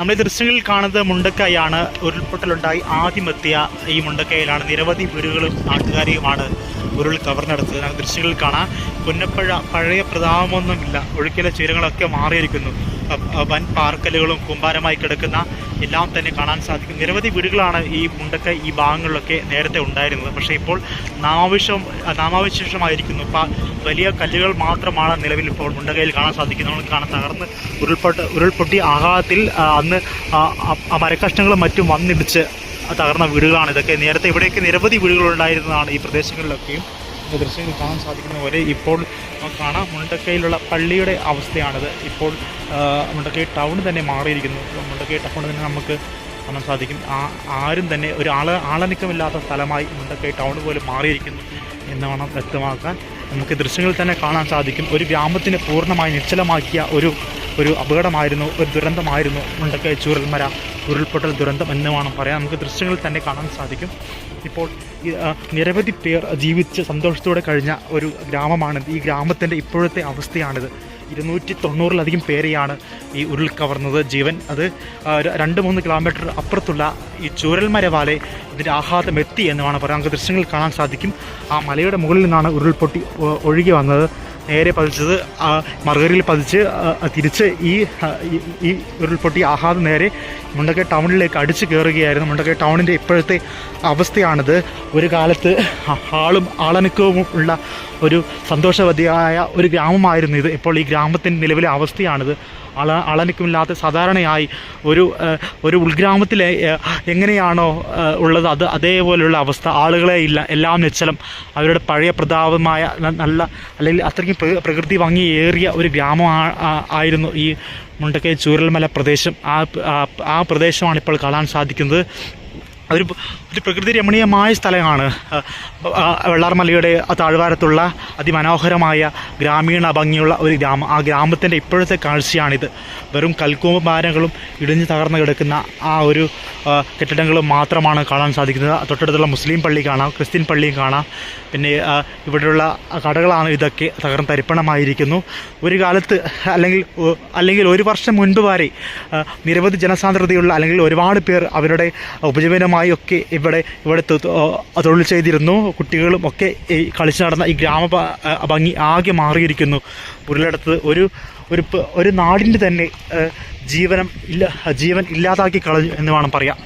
നമ്മൾ ഈ ദൃശ്യങ്ങളിൽ കാണുന്നത് മുണ്ടക്കായാണ്. ഉരുൾപൊട്ടലുണ്ടായി. ആദ്യമെത്തിയ ഈ മുണ്ടക്കയിലാണ് നിരവധി വീടുകളും നാട്ടുകാരെയുമാണ് ഉരുൾ കവർന്നെടുത്തത്. ദൃശ്യങ്ങളിൽ കാണാം. പുന്നപ്പഴ പഴയ പ്രതാപമൊന്നുമില്ല. ഒഴുക്കിലെ ചീരങ്ങളൊക്കെ മാറിയിരിക്കുന്നു. വൻ പാർക്കലുകളും കുമ്പാരമായി കിടക്കുന്ന എല്ലാം തന്നെ കാണാൻ സാധിക്കും. നിരവധി വീടുകളാണ് ഈ മുണ്ടക്ക ഈ ഭാഗങ്ങളിലൊക്കെ നേരത്തെ ഉണ്ടായിരുന്നത്. പക്ഷേ ഇപ്പോൾ നാമാവശ്യം നാമാവശേഷമായിരിക്കുന്നു. വലിയ കല്ലുകൾ മാത്രമാണ് നിലവിൽ ഇപ്പോൾ മുണ്ടകയിൽ കാണാൻ സാധിക്കുന്നത്. നമ്മൾ കാണാൻ തകർന്ന് ഉരുൾപൊട്ട ഉരുൾപൊട്ടി ആഘാതത്തിൽ അന്ന് മരക്കഷ്ണങ്ങളും മറ്റും വന്നിടിച്ച് തകർന്ന വീടുകളാണ് ഇതൊക്കെ. നേരത്തെ ഇവിടെയൊക്കെ നിരവധി വീടുകളുണ്ടായിരുന്നതാണ് ഈ പ്രദേശങ്ങളിലൊക്കെയും. ദൃശ്യങ്ങൾ കാണാൻ സാധിക്കുന്ന പോലെ ഇപ്പോൾ കാണാം. മുണ്ടക്കയിലുള്ള പള്ളിയുടെ അവസ്ഥയാണിത്. ഇപ്പോൾ മുണ്ടക്കൈ ടൗൺ തന്നെ മാറിയിരിക്കുന്നു. മുണ്ടക്കൈ ടൗൺ തന്നെ നമുക്ക് കാണാൻ സാധിക്കും. ആരും തന്നെ ഒരു ആള ആളനിക്കമില്ലാത്ത സ്ഥലമായി മുണ്ടക്കൈ ടൗൺ പോലും മാറിയിരിക്കുന്നു എന്ന് വേണം വ്യക്തമാക്കാൻ. നമുക്ക് ദൃശ്യങ്ങളിൽ തന്നെ കാണാൻ സാധിക്കും. ഒരു ഗ്രാമത്തിനെ പൂർണമായി നിശ്ചലമാക്കിയ ഒരു ഒരു അപകടമായിരുന്നു ഒരു ദുരന്തമായിരുന്നു മുണ്ടക്കൈ ചൂരൽമര ഉരുൾപൊട്ടൽ ദുരന്തം എന്ന് വേണം പറയാം നമുക്ക് ദൃശ്യങ്ങളിൽ തന്നെ കാണാൻ സാധിക്കും. ഇപ്പോൾ നിരവധി പേർ ജീവിച്ച് സന്തോഷത്തോടെ കഴിഞ്ഞ ഒരു ഗ്രാമമാണ്. ഈ ഗ്രാമത്തിന്റെ ഇപ്പോഴത്തെ അവസ്ഥയാണിത്. ഇരുന്നൂറ്റി തൊണ്ണൂറിലധികം പേരെയാണ് ഈ ഉരുൾ കവർന്നത്. ജീവൻ അത് രണ്ട് മൂന്ന് കിലോമീറ്റർ അപ്പുറത്തുള്ള ഈ ചൂരൽമര വാലെ ഇതിന്റെ ആഘാതം എത്തി എന്ന് വേണം പറയാം നമുക്ക് ദൃശ്യങ്ങൾ കാണാൻ സാധിക്കും. ആ മലയുടെ മുകളിൽ നിന്നാണ് ഉരുൾപൊട്ടി ഒഴുകി വന്നത്. നേരെ പതിച്ചത് മറുകരയിൽ പതിച്ച് തിരിച്ച് ഈ- ഈ ഉരുൾപൊട്ടി ആഹാദ് നേരെ മുണ്ടക്കൈ ടൗണിലേക്ക് അടിച്ച് കയറുകയായിരുന്നു. മുണ്ടക്കൈ ടൗണിന്റെ ഇപ്പോഴത്തെ അവസ്ഥയാണിത്. ഒരു കാലത്ത് ആളും ആളനുക്കവും ഉള്ള ഒരു സന്തോഷവതിയായ ഒരു ഗ്രാമമായിരുന്നു ഇത്. ഇപ്പോൾ ഈ ഗ്രാമത്തിന്റെ നിലവിലെ അവസ്ഥയാണിത്. അള അളനിക്കുമില്ലാത്ത സാധാരണയായി ഒരു ഒരു ഉൾഗ്രാമത്തിലെ എങ്ങനെയാണോ ഉള്ളത് അത് അതേപോലെയുള്ള അവസ്ഥ. ആളുകളെ ഇല്ല എല്ലാം നിശ്ചലം. അവരുടെ പഴയ പ്രതാപമായ നല്ല അല്ലെങ്കിൽ അത്രയ്ക്കും പ്ര- പ്രകൃതി ഭംഗിയേറിയ ഒരു ഗ്രാമം ആയിരുന്നു ഈ മുണ്ടക്കൈ ചൂരൽമല പ്രദേശം. ആ- ആ പ്രദേശമാണ് ഇപ്പോൾ കാണാൻ സാധിക്കുന്നത്. ഒരു ഒരു പ്രകൃതി രമണീയമായ സ്ഥലമാണ്. വെള്ളാർമലയുടെ താഴ്വാരത്തുള്ള അതിമനോഹരമായ ഗ്രാമീണ ഭംഗിയുള്ള ഒരു ഗ്രാമം. ആ ഗ്രാമത്തിന്റെ ഇപ്പോഴത്തെ കാഴ്ചയാണിത്. വെറും കൽക്കൂമ്പാരങ്ങളും ഇടിഞ്ഞു തകർന്നു കിടക്കുന്ന ആ ഒരു കെട്ടിടങ്ങളും മാത്രമാണ് കാണാൻ സാധിക്കുന്നത്. തൊട്ടടുത്തുള്ള മുസ്ലിം പള്ളി കാണാം ക്രിസ്ത്യൻ പള്ളിയും കാണാം. പിന്നെ ഇവിടെയുള്ള കടകളാണ് ഇതൊക്കെ തകർന്ന് തരിപ്പണമായിരിക്കുന്നു. ഒരു കാലത്ത് അല്ലെങ്കിൽ അല്ലെങ്കിൽ ഒരു വർഷം മുൻപ് വരെ നിരവധി ജനസാന്ദ്രതയുള്ള അല്ലെങ്കിൽ ഒരുപാട് പേർ അവരുടെ ഉപജീവനമായി ഒക്കെ ഇവിടെ ഇവിടെ തൊഴിൽ ചെയ്തിരുന്നു. കുട്ടികളും ഒക്കെ കളിച്ചു നടന്ന ഈ ഗ്രാമ ഭംഗി ആകെ മാറിയിരിക്കുന്നു. ഉരുളെടുത്ത് ഒരു ഒരു ഒരു നാടിന്റെ തന്നെ ജീവനം ഇല്ല ജീവൻ ഇല്ലാതാക്കി കളഞ്ഞു എന്ന് വേണം പറയാം.